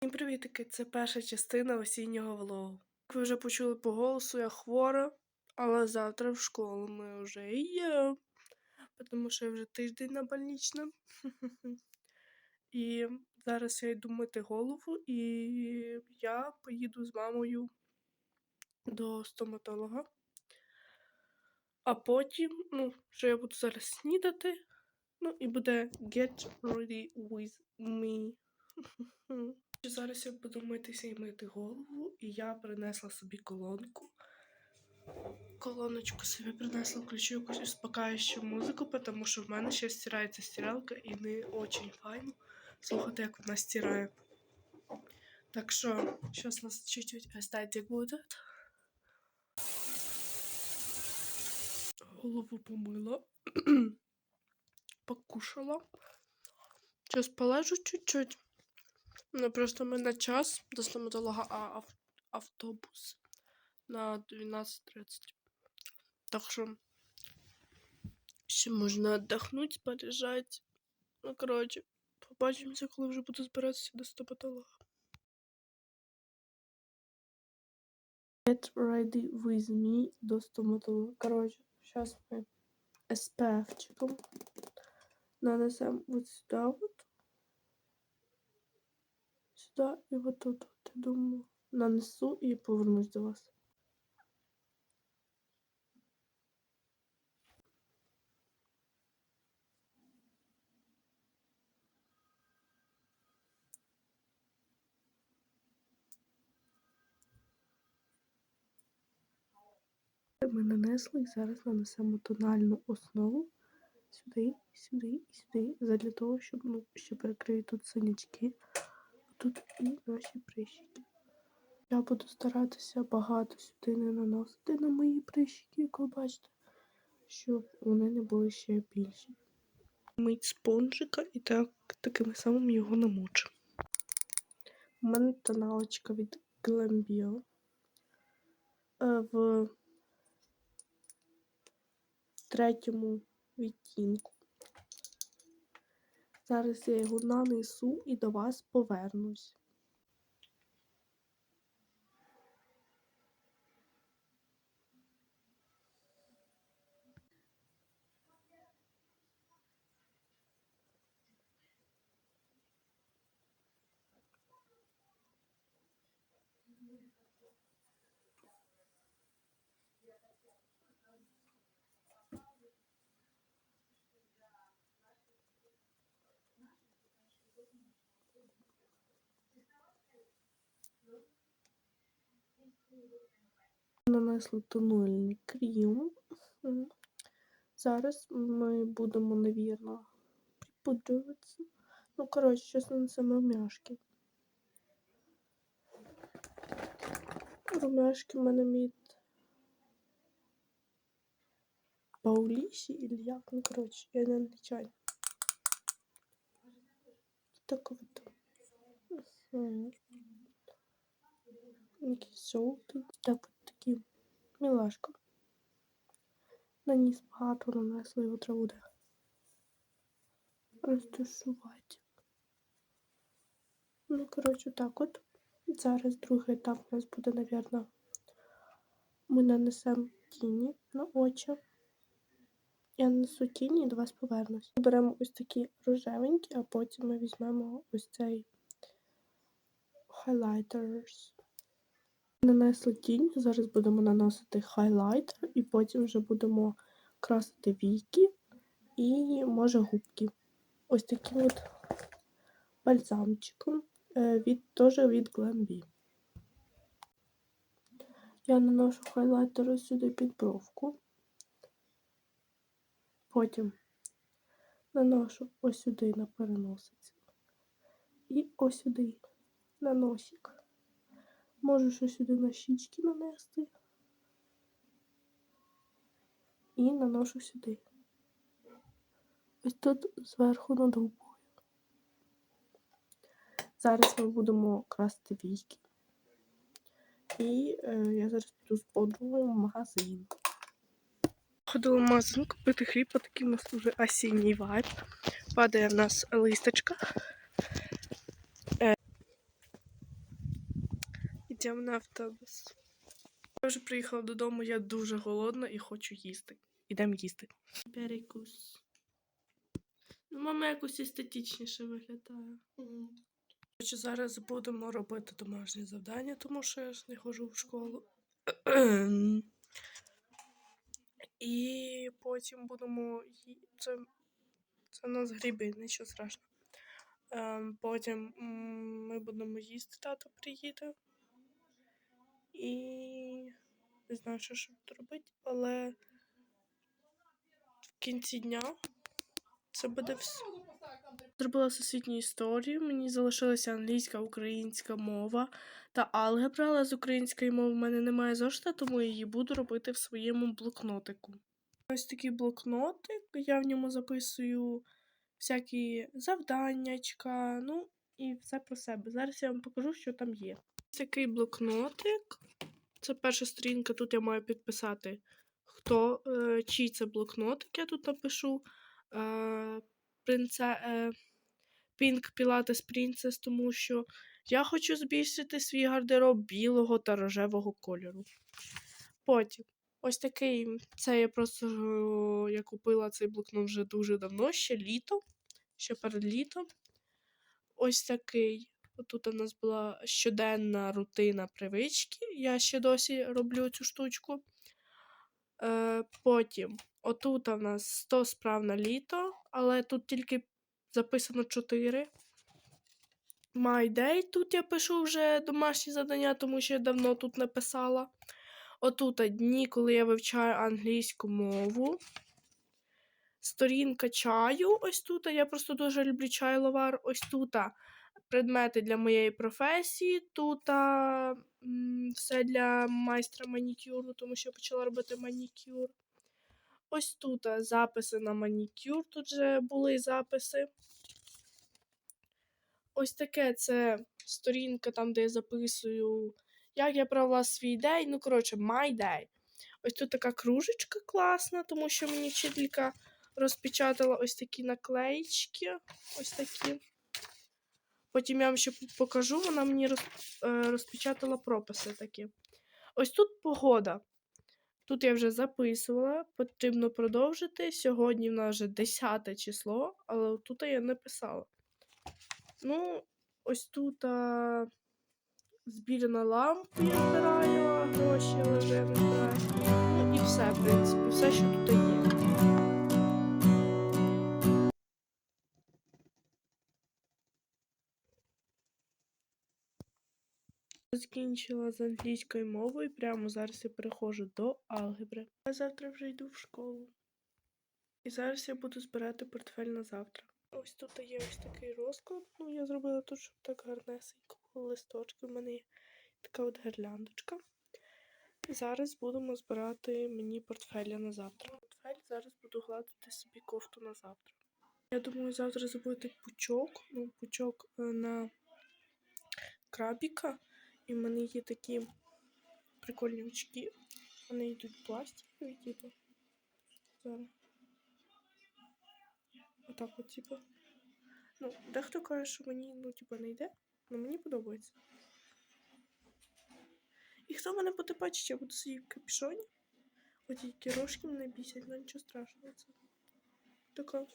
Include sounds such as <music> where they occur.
Всім привітики! Це перша частина осіннього влогу. Як ви вже почули по голосу, я хвора, але завтра в школу ми вже є. Тому що я вже тиждень на больничному. <laughs> І зараз я йду мити голову, і я поїду з мамою до стоматолога. А потім, ну, що я буду зараз снідати. Ну, і буде Get ready with me. <laughs> Зараз я буду митися і мити голову, і я принесла собі колонку. Колоночку собі принесла, включу якусь успокаючу музику, тому що в мене ще стирається стиралка і не дуже файно слухати, як вона стирає. Так що, зараз нас чуть-чуть естетик буде. Голову помила, <clears throat> покушала. Зараз полежу чуть-чуть. Ну, просто в мене час до стоматолога, а ав- автобус на 12.30. Так що ще можна віддохнути, полежати. Ну, коротше, побачимося, коли вже буду збиратися до стоматолога. Get ready with me до стоматолога. Коротше, зараз ми SPF-чиком нанесемо от сюди от. Сюди і от тут, от, я думаю, нанесу і повернусь до вас. Ми нанесли і зараз нанесемо тональну основу сюди, сюди і сюди, задля того, щоб ну, ще перекрити тут синячки, тут і наші прищики. Я буду старатися багато сюди не наносити на мої прищики, як ви бачите, щоб вони не були ще більші. Мить спонжика і так, таким самим його намочу. У мене тоналочка від Glambio е, в третьому відтінку. Зараз я його нанесу і до вас повернусь. Нанесли тональний крем. Зараз ми будемо, навірно, припудрюватися. Ну, коротше, зараз нанесемо румяшки. Румяшки в мене від Паулісі, или як, ну, коротше, я не англічанин. Так от. Якийсь жовтий. Так от такий мілашка. Наніс багато нанесли, його треба буде розташувати. Ну, коротше, так от. Зараз другий етап у нас буде, навірно, ми нанесемо тіні на очі. Я нанесу тіні і до вас повернусь. Беремо ось такі рожевенькі, а потім ми візьмемо ось цей highlighters. Нанесли тінь, зараз будемо наносити хайлайтер, і потім вже будемо красити віки і, може, губки. Ось таким от бальзамчиком е, від, теж від Glambi. Я наношу хайлайтер сюди під бровку. Потім наношу ось сюди на переносицю. І ось сюди на носик. Можу ще сюди на щічки нанести. І наношу сюди. Ось тут зверху над губою. Зараз ми будемо красти війки. І е, я зараз піду з подругою в магазин. Ходила в магазин купити хліб, а такий у нас вже осінній вайб. Падає в нас листочка. Йдемо на автобус. Я вже приїхала додому, я дуже голодна і хочу їсти. Ідемо їсти. Перекус. Ну, мама якось естетичніше виглядає. Коротше, зараз будемо робити домашнє завдання, тому що я ж не ходжу в школу. <clears throat> І потім будемо. Це, це у нас гриби, нічого страшного. Ем, потім ми будемо їсти, тато приїде. І не знаю, що ще робити, але в кінці дня це буде все. Зробила всесвітню історію, мені залишилася англійська, українська мова та алгебра, але з української мови в мене немає зошита, тому я її буду робити в своєму блокнотику. Ось такий блокнотик, я в ньому записую всякі завданнячка, ну і все про себе. Зараз я вам покажу, що там є. Такий блокнотик. Це перша сторінка, тут я маю підписати, хто, е, чий це блокнотик, я тут напишу. Е, принце, е, Pink Pilates Princess, тому що я хочу збільшити свій гардероб білого та рожевого кольору. Потім, ось такий, це я просто е, я купила цей блокнот вже дуже давно, ще літо, ще перед літом. Ось такий. Тут у нас була щоденна рутина привички. Я ще досі роблю цю штучку. Е, потім, отут у нас 100 справ на літо, але тут тільки записано 4. My Day. Тут я пишу вже домашні завдання, тому що я давно тут не писала. Отут дні, коли я вивчаю англійську мову. Сторінка чаю. Ось тут. Я просто дуже люблю чай ловар. Ось тут предмети для моєї професії. Тут м, все для майстра манікюру, тому що я почала робити манікюр. Ось тут а, записи на манікюр, тут вже були записи. Ось таке це сторінка, там, де я записую, як я провела свій день. Ну, коротше, my day. Ось тут така кружечка класна, тому що мені вчителька розпечатала ось такі наклеїчки. Ось такі. Потім я вам ще покажу, вона мені роз, е, розпечатала прописи такі. Ось тут погода. Тут я вже записувала, потрібно продовжити. Сьогодні в нас вже 10 число, але тут я не писала. Ну, ось тут а, збірна лампа я збираю, гроші, але вже не збираю. Закінчила з англійською мовою, прямо зараз я переходжу до алгебри. Я завтра вже йду в школу. І зараз я буду збирати портфель на завтра. Ось тут є ось такий розклад. Ну, я зробила тут, щоб так гарнесенько було листочки. У мене є така от гирляндочка. І зараз будемо збирати мені портфеля на завтра. Портфель зараз буду гладити собі кофту на завтра. Я думаю, завтра зробити пучок. Ну, пучок е, на крабіка. І в мене є такі прикольні очки. Вони йдуть пластикові, типу. Зараз. Отак от, типу. Ну, дехто каже, що мені, ну, типу, не йде, але мені подобається. І хто мене буде бачити, я буду сидіти в капюшоні. Оті тільки рожки мене бісять, але нічого страшного. Це така.